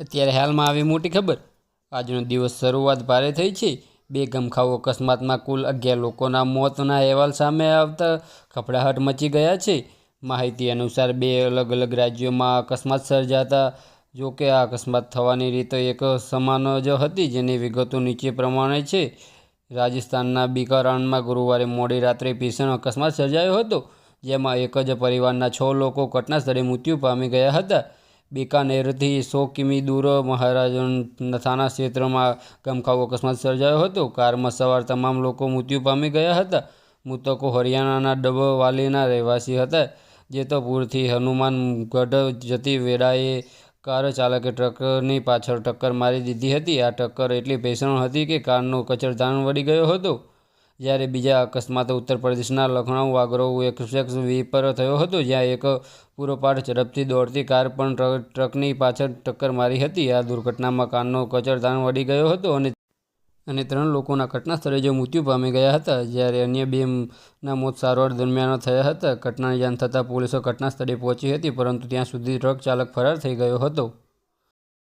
અત્યારે હાલમાં આવી મોટી ખબર. આજનો દિવસ શરૂઆત ભારે થઈ છે. બે ગમખાઓ અકસ્માતમાં કુલ અગિયાર લોકોના મોતના અહેવાલ સામે આવતા કપડાહટ મચી ગયા છે. માહિતી અનુસાર બે અલગ અલગ રાજ્યોમાં અકસ્માત સર્જાતા, જો કે આ અકસ્માત થવાની રીતો એક સમાન જ હતી જેની વિગતો નીચે પ્રમાણે છે. રાજસ્થાનના બિકારાણમાં ગુરુવારે મોડી રાત્રે ભીષણ અકસ્માત સર્જાયો હતો, જેમાં એક જ પરિવારના છ લોકો ઘટના સ્થળે મૃત્યુ પામી ગયા હતા. બિકાનેરથી સો કિમી દૂર મહારાજન થાના ક્ષેત્રમાં ગમખાઓ અકસ્માત સર્જાયો હતો. કારમાં સવાર તમામ લોકો મૃત્યુ પામી ગયા હતા. મૃતકો હરિયાણાના ડબવાલીના રહેવાસી હતા. જેતપુરથી હનુમાનગઢ જતી વેળાએ કાર ચાલકે ટ્રકની પાછળ ટક્કર મારી દીધી હતી. આ ટક્કર એટલી ભીષણ હતી કે કારનો કચરધાન વળી ગયો હતો. જ્યારે બીજા અકસ્માત ઉત્તર પ્રદેશના લખનઉ વાગરોવ એક્સપ્રેસ વે પર થયો હતો, જ્યાં એક પૂર્વપાટ ઝડપથી દોડતી કાર પણ ટ્રકની પાછળ ટક્કર મારી હતી. આ દુર્ઘટનામાં કારનો કચરધાન વળી ગયો હતો અને અને ત્રણ લોકોના ઘટના સ્થળે જ મૃત્યુ પામી ગયા હતા. જ્યારે અન્ય બેના મોત સારવાર દરમિયાન થયા હતા. ઘટનાની જાણ થતાં પોલીસો ઘટના સ્થળે પહોંચી હતી, પરંતુ ત્યાં સુધી ટ્રક ચાલક ફરાર થઈ ગયો હતો.